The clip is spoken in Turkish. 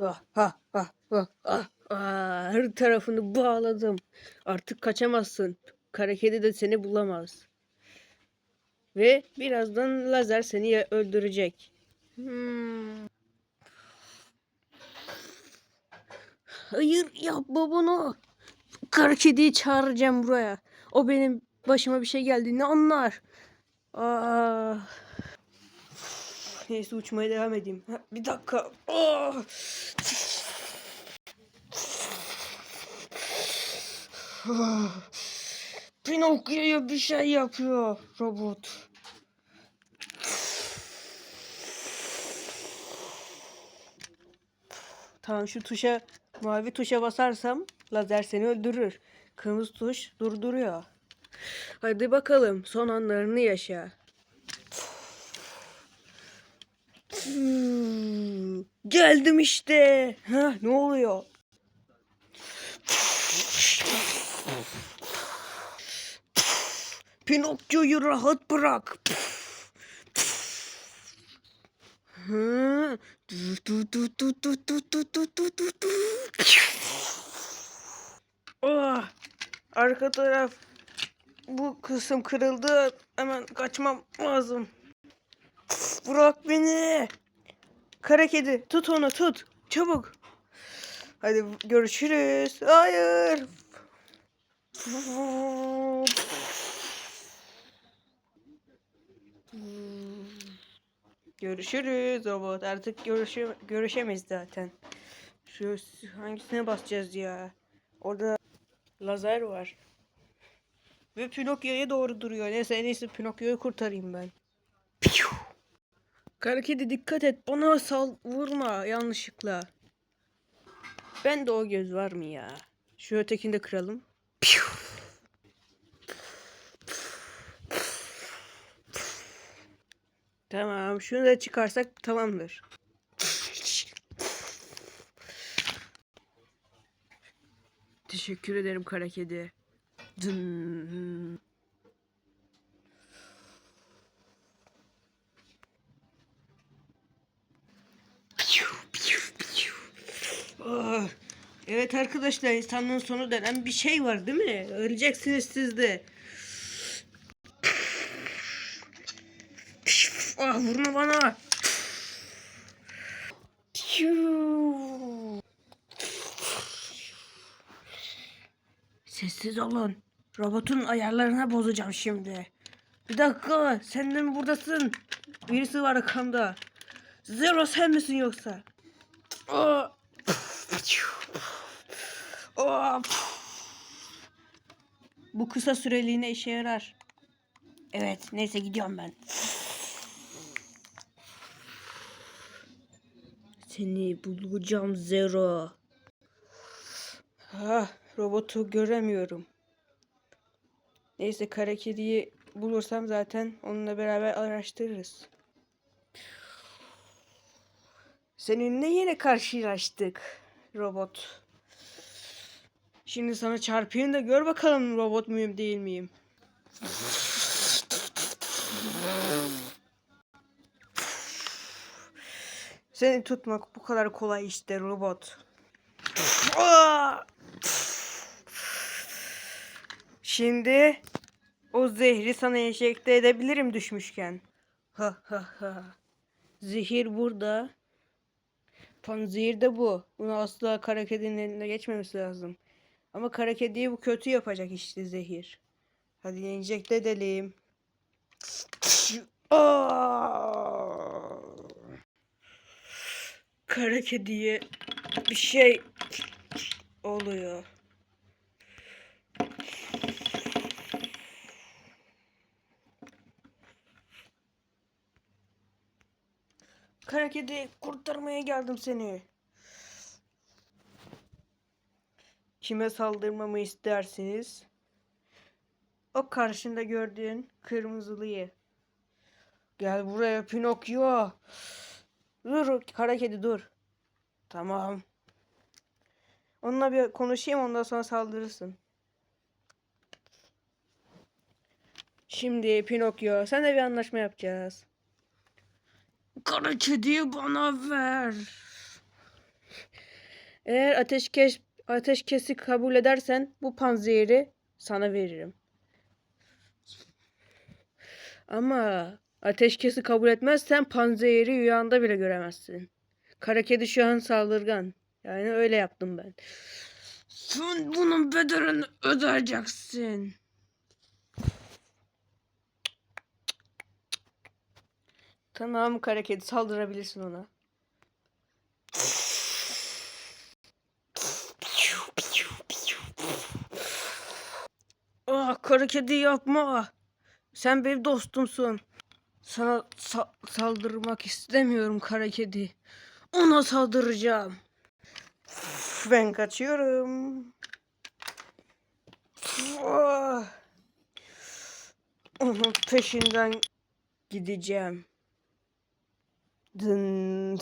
Ah, ah, ah, ah, ah, ah. Her tarafını bağladım. Artık kaçamazsın. Kara kedi de seni bulamaz. Ve birazdan lazer seni öldürecek. Hmm. Hayır yapma bunu. Kara kediyi çağıracağım buraya. O benim başıma bir şey geldiğini anlar. Aa. Neyse uçmaya devam edeyim. Ha, bir dakika. Ah! Pinokyo'ya bir şey yapıyor robot. Tamam şu tuşa mavi tuşa basarsam lazer seni öldürür. Kırmızı tuş durduruyor. Hadi bakalım son anlarını yaşa. Geldim işte. Ha ne oluyor? Pinokyo'yu rahat bırak. Ah, arka taraf bu kısım kırıldı. Hemen kaçmam lazım. Bırak beni. Kara kedi tut onu tut. Çabuk. Hadi görüşürüz. Hayır. Görüşürüz robot. Artık görüşe görüşemeyiz zaten. Şu hangisine basacağız ya? Orada lazer var. Ve Pinokyo'ya doğru duruyor. Neyse en iyisi Pinokyo'yu kurtarayım ben. Piyu. Kara kedi dikkat et. Bana sal vurma yanlışlıkla. Ben de o göz var mı ya? Şu ötekini de kıralım. Tamam. Şunu da çıkarsak tamamdır. Teşekkür ederim kara kedi. Dın. Evet arkadaşlar insanlığın sonu denen bir şey var değil mi? Öleceksiniz siz de. Ah vurma bana. Sessiz olun. Robotun ayarlarına bozacağım şimdi. Bir dakika sen de mi buradasın? Birisi var arkamda. Zero sen misin yoksa? Aa! Bu kısa süreliğine işe yarar. Evet neyse gidiyorum ben. Seni bulacağım Zero. Ah, robotu göremiyorum. Neyse kara kediyi bulursam zaten onunla beraber araştırırız. Seninle yine karşılaştık robot. Şimdi sana çarpayım da gör bakalım robot muyum değil miyim? Seni tutmak bu kadar kolay işte robot. Şimdi o zehri sana enjekte edebilirim düşmüşken. Ha ha ha. Zehir burada. Panzehir de bu. Bunu asla kara kedinin eline geçmemesi lazım. Ama kara kediyi bu kötü yapacak işte zehir. Hadi enjekte edelim. Aa! Kara kediye bir şey oluyor. Kara kedi kurtarmaya geldim seni. Kime saldırmamı istersiniz? O karşında gördüğün kırmızılıyı. Gel buraya Pinokyo. Dur kara kedi dur. Tamam. Onunla bir konuşayım ondan sonra saldırırsın. Şimdi Pinokyo senle bir anlaşma yapacağız. Kara kediyi bana ver. Eğer ateşkes ateşkesi kabul edersen bu panzehiri sana veririm. Ama ateşkesi kabul etmezsen panzehiri rüyanda bile göremezsin. Kara kedi şu an saldırgan. Yani öyle yaptım ben. Sen bunun bedelini ödeyeceksin. Tamam kara kedi saldırabilirsin ona. Ah kara kedi yapma. Sen benim dostumsun. Sana sa- saldırmak istemiyorum kara kedi. Ona saldıracağım. Ben kaçıyorum. Ah. Onun peşinden gideceğim. Dın.